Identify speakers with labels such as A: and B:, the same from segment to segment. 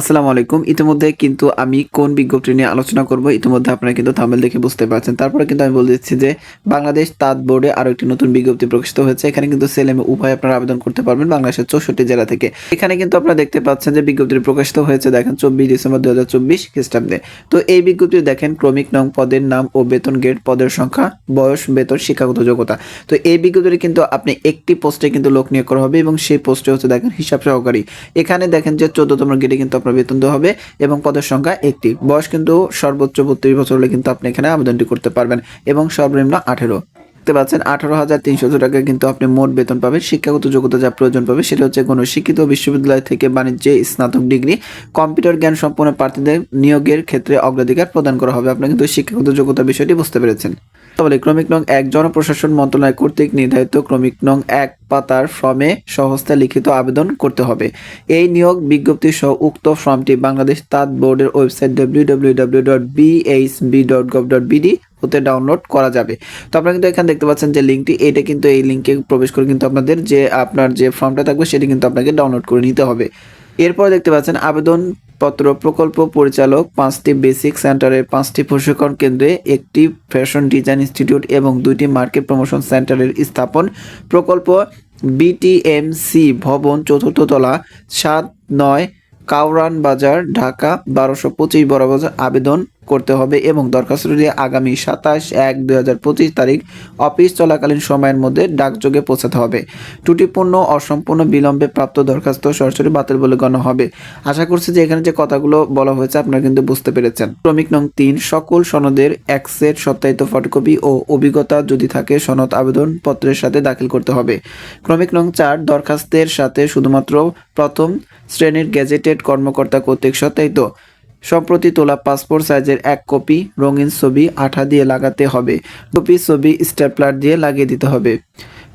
A: আসসালামু আলাইকুম। ইতিমধ্যে কিন্তু আমি কোন বিজ্ঞপ্তি নিয়ে আলোচনা করব, ইতিমধ্যে আপনারা কিন্তু থামেল দেখে বুঝতে পারছেন। তারপরে কিন্তু আমি বলে দিচ্ছি যে, বাংলাদেশ তাঁত বোর্ডে আরও একটি নতুন বিজ্ঞপ্তি প্রকাশিত হয়েছে। এখানে কিন্তু ছেলে মেয়ে উভয় আপনারা আবেদন করতে পারবেন বাংলাদেশের চৌষট্টি জেলা থেকে। এখানে কিন্তু আপনারা দেখতে পাচ্ছেন যে বিজ্ঞপ্তি প্রকাশিত হয়েছে, দেখেন, চব্বিশ ডিসেম্বর দু হাজার চব্বিশ খ্রিস্টাব্দে। তো এই বিজ্ঞপ্তি দেখেন, ক্রমিক নং পদের নাম ও বেতন গ্রেড পদের সংখ্যা, বয়স, বেতন, শিক্ষাগত যোগ্যতা। তো এই বিজ্ঞপ্তি কিন্তু আপনি একটি পোস্টে কিন্তু লোক নিয়োগ করা হবে এবং সেই পোস্টে হচ্ছে, দেখেন, হিসাব সহকারী। এখানে দেখেন যে চোদ্দতম গ্রেডে কিন্তু আপনার বেতন দেওয়া হবে এবং পদের সংখ্যা একটি। বয়স কিন্তু সর্বোচ্চ বত্রিশ বছর হলে কিন্তু আপনি এখানে আবেদনটি করতে পারবেন এবং সর্বনিম্ন আঠেরো। দেখতে পাচ্ছেন, আঠারো হাজার তিনশো টাকা কিন্তু আপনি মোট বেতন পাবেন। শিক্ষাগত যোগ্যতা যা প্রয়োজন পাবে সেটা হচ্ছে কোনো শিক্ষিত বিশ্ববিদ্যালয় থেকে বাণিজ্যে স্নাতক ডিগ্রি। কম্পিউটার জ্ঞান সম্পন্ন প্রার্থীদের নিয়োগের ক্ষেত্রে অগ্রাধিকার প্রদান করা হবে। আপনি কিন্তু শিক্ষাগত যোগ্যতা বিষয়টি বুঝতে পেরেছেন। তাহলে ক্রমিক নং এক জনপ্রশাসন মন্ত্রণালয় কর্তৃক নির্ধারিত ক্রমিক নং এক পাতার ফর্মে সহস্তে লিখিত আবেদন করতে হবে। এই নিয়োগ বিজ্ঞপ্তি সহ উক্ত ফর্মটি বাংলাদেশ তাঁত বোর্ডের website W W W dot dot dot হতে ডাউনলোড করা যাবে। তো আপনারা কিন্তু এখানে দেখতে পাচ্ছেন যে লিঙ্কটি, এটা কিন্তু এই লিঙ্কে প্রবেশ করে কিন্তু আপনাদের যে, আপনার যে ফর্মটা থাকবে সেটি কিন্তু আপনাকে ডাউনলোড করে নিতে হবে। এরপর দেখতে পাচ্ছেন আবেদন পত্র প্রকল্প পরিচালক পাঁচটি বেসিক সেন্টারের পাঁচটি প্রশিক্ষণ কেন্দ্রে, একটি ফ্যাশন ডিজাইন ইনস্টিটিউট এবং দুইটি মার্কেট প্রমোশন সেন্টারের স্থাপন। প্রকল্প বিটিএমসি ভবন চতুর্থ তলা, সাত নয় কাউরান বাজার, ঢাকা, বারোশো পঁচিশ বরাবর আবেদন। করতে হবে এবং দরখাস্ত দরখাস্তটি আগামী সাতাশ এক দুই পঁচিশ তারিখ অফিস চলাকালীন সময়ের মধ্যে ডাকযোগে পৌঁছাতে হবে। ত্রুটিপূর্ণ, অসম্পূর্ণ, বিলম্বে প্রাপ্ত দরখাস্ত সরাসরি বাতিল বলে গণ্য হবে। আশা করছি যে এখানে যে কথাগুলো বলা হয়েছে আপনারা কিন্তু বুঝতে পেরেছেন। ক্রমিক নং তিন, সকল সনদের এক সেট সত্যায়িত ফটোকপি ও অভিজ্ঞতা যদি থাকে, সনদ আবেদন পত্রের সাথে দাখিল করতে হবে। ক্রমিক নং চার, দরখাস্তের সাথে শুধুমাত্র প্রথম শ্রেণির গেজেটেড কর্মকর্তা কর্তৃক সত্যায়িত। সম্প্রতি তোলা পাসপোর্ট সাইজের এক কপি, রঙিন ছবি, আঠা দিয়ে লাগাতে হবে। কপি, ছবি, স্টেপলার দিয়ে লাগিয়ে দিতে হবে।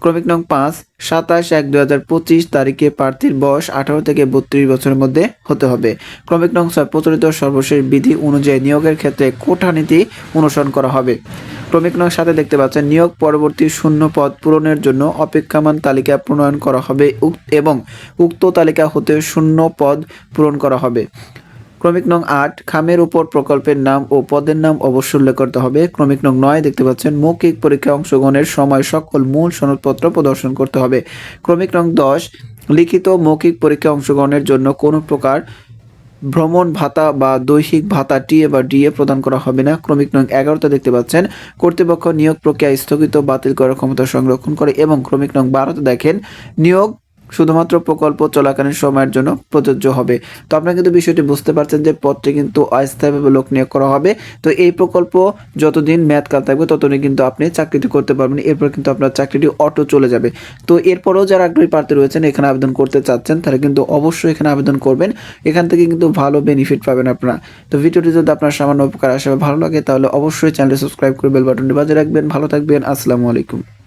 A: ক্রমিক নং পাঁচ, সাতাশ এক দু হাজার পঁচিশ তারিখে প্রার্থীর বয়স আঠারো থেকে বত্রিশ বছরের মধ্যে হতে হবে। ক্রমিক নং ছয়, প্রচলিত সর্বশেষ বিধি অনুযায়ী নিয়োগের ক্ষেত্রে কোঠা নীতি অনুসরণ করা হবে। ক্রমিক নং সাথে দেখতে পাচ্ছেন, নিয়োগ পরবর্তী শূন্য পদ পূরণের জন্য অপেক্ষামান তালিকা প্রণয়ন করা হবে এবং উক্ত তালিকা হতে শূন্য পদ পূরণ করা হবে। ক্রমিক নং আট, খামের উপর প্রকল্পের নাম ও পদের নাম অবশ্য উল্লেখ করতে হবে। ক্রমিক নং নয়, দেখতে পাচ্ছেন, মৌখিক পরীক্ষা অংশগ্রহণের সময় সকল মূল সনদপত্র প্রদর্শন করতে হবে। ক্রমিক নং দশ, লিখিত মৌখিক পরীক্ষা অংশগ্রহণের জন্য কোনো প্রকার ভ্রমণ ভাতা বা দৈহিক ভাতা টিএ বা ডিএ প্রদান করা হবে না। ক্রমিক নং এগারোতে দেখতে পাচ্ছেন, কর্তৃপক্ষ নিয়োগ প্রক্রিয়া স্থগিত বাতিল করার ক্ষমতা সংরক্ষণ করে এবং ক্রমিক নং বারোতে দেখেন, নিয়োগ শুধুমাত্র প্রকল্প চলাকালীন সময়ের জন্য প্রযোজ্য হবে। তো আপনারা কিন্তু বিষয়টি বুঝতে পারছেন যে পদটি কিন্তু অস্থায়ীভাবে লোক নিয়োগ করা হবে। তো এই প্রকল্প যতদিন মেয়াদকাল থাকবে, ততদিন কিন্তু আপনি চাকরিটি করতে পারবেন। এরপর কিন্তু আপনার চাকরিটি অটো চলে যাবে। তো এরপরেও যারা আগ্রহী প্রার্থী রয়েছেন, এখানে আবেদন করতে চাচ্ছেন, তারা কিন্তু অবশ্যই এখানে আবেদন করবেন। এখান থেকে কিন্তু ভালো বেনিফিট পাবেন আপনারা। তো ভিডিওটি যদি আপনার সামান্য উপকার আসে ভালো লাগে, তাহলে অবশ্যই চ্যানেলটি সাবস্ক্রাইব করে বেল বাটনটি বাজিয়ে রাখবেন। ভালো থাকবেন। আসসালামু আলাইকুম।